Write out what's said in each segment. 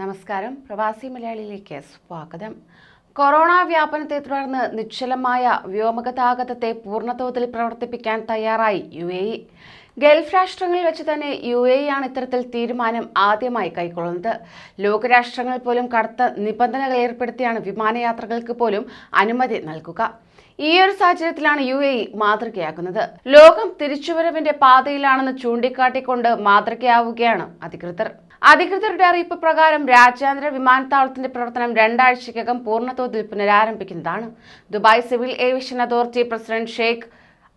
നമസ്കാരം. പ്രവാസി മലയാളിയിലേക്ക് സ്വാഗതം. കൊറോണ വ്യാപനത്തെ തുടർന്ന് നിശ്ചലമായ വ്യോമഗതാഗതത്തെ പൂർണതോതിൽ പ്രവർത്തിപ്പിക്കാൻ തയ്യാറായി യു എ ഇ. ഗൾഫ് രാഷ്ട്രങ്ങളിൽ വെച്ച് തന്നെ യു എ ആണ് ഇത്തരത്തിൽ തീരുമാനം ആദ്യമായി കൈക്കൊള്ളുന്നത്. ലോകരാഷ്ട്രങ്ങൾ പോലും കടുത്ത നിബന്ധനകൾ ഏർപ്പെടുത്തിയാണ് വിമാനയാത്രകൾക്ക് പോലും അനുമതി നൽകുക. ഈ ഒരു സാഹചര്യത്തിലാണ് യു എ ഇ മാതൃകയാക്കുന്നത് ലോകം തിരിച്ചുവരവിന്റെ പാതയിലാണെന്ന് ചൂണ്ടിക്കാട്ടിക്കൊണ്ട് മാതൃകയാവുകയാണ് അധികൃതർ. അധികൃതരുടെ അറിയിപ്പ് പ്രകാരം രാജ്യാന്തര വിമാനത്താവളത്തിന്റെ പ്രവർത്തനം രണ്ടാഴ്ചയ്ക്കകം പൂർണതോതിൽ പുനരാരംഭിക്കുന്നതാണ്. Dubai civil aviation authority president Sheikh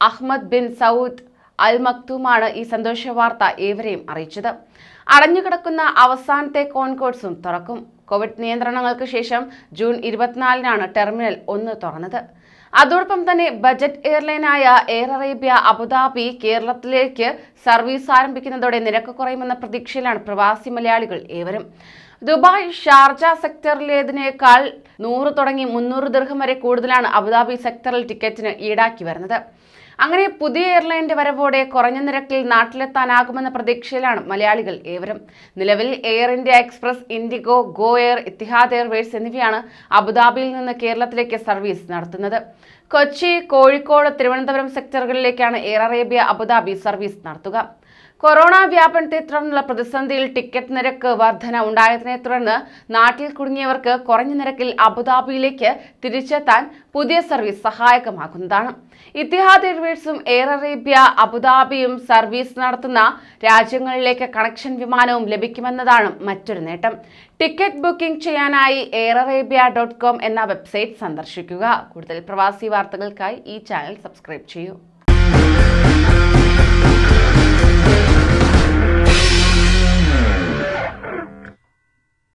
Ahmed bin Saud Al മക്തുമാണ് ഈ സന്തോഷ വാർത്ത ഏവരെയും അറിയിച്ചത്. അടഞ്ഞുകിടക്കുന്ന അവസാനത്തെ കോൺകോഴ്സും തുറക്കും. കോവിഡ് നിയന്ത്രണങ്ങൾക്ക് ശേഷം ജൂൺ ഇരുപത്തിനാലിനാണ് ടെർമിനൽ ഒന്ന് തുറന്നത്. അതോടൊപ്പം തന്നെ ബജറ്റ് എയർലൈനായ എയർ അറേബ്യ അബുദാബി കേരളത്തിലേക്ക് സർവീസ് ആരംഭിക്കുന്നതോടെ നിരക്ക് കുറയുമെന്ന പ്രതീക്ഷയിലാണ് പ്രവാസി മലയാളികൾ ഏവരും. ദുബായ് ഷാർജ സെക്ടറിലേതിനേക്കാൾ നൂറ് തുടങ്ങി മുന്നൂറ് ദീർഘം വരെ കൂടുതലാണ് അബുദാബി സെക്ടറിൽ ടിക്കറ്റിന് ഈടാക്കി വരുന്നത്. അങ്ങനെ പുതിയ എയർലൈന്റെ വരവോടെ കുറഞ്ഞ നിരക്കിൽ നാട്ടിലെത്താനാകുമെന്ന പ്രതീക്ഷയിലാണ് മലയാളികൾ ഏവരും. നിലവിൽ Air India Express IndiGo Go Air Etihad Airways എന്നിവയാണ് അബുദാബിയിൽ നിന്ന് കേരളത്തിലേക്ക് സർവീസ് നടത്തുന്നത്. Kochi Kozhikode Thiruvananthapuram സെക്ടറുകളിലേക്കാണ് Air Arabia Abu Dhabi service നടത്തുക. കൊറോണ വ്യാപനത്തെ തുടർന്നുള്ള പ്രതിസന്ധിയിൽ ടിക്കറ്റ് നിരക്ക് വർധന ഉണ്ടായതിനെ തുടർന്ന് നാട്ടിൽ കുടുങ്ങിയവർക്ക് കുറഞ്ഞ നിരക്കിൽ അബുദാബിയിലേക്ക് തിരിച്ചെത്താൻ പുതിയ സർവീസ് സഹായകമാകുന്നതാണ്. ഇത്തിഹാദ് എയർവേസും എയർ അറേബ്യ അബുദാബിയും സർവീസ് നടത്തുന്ന രാജ്യങ്ങളിലേക്ക് കണക്ഷൻ വിമാനവും ലഭിക്കുമെന്നതാണ് മറ്റൊരു നേട്ടം. ടിക്കറ്റ് ബുക്കിംഗ് ചെയ്യാനായി എയർ അറേബ്യ ഡോട്ട് കോം എന്ന വെബ്സൈറ്റ് സന്ദർശിക്കുക. കൂടുതൽ പ്രവാസി വാർത്തകൾക്കായി ഈ ചാനൽ സബ്സ്ക്രൈബ് ചെയ്യൂ.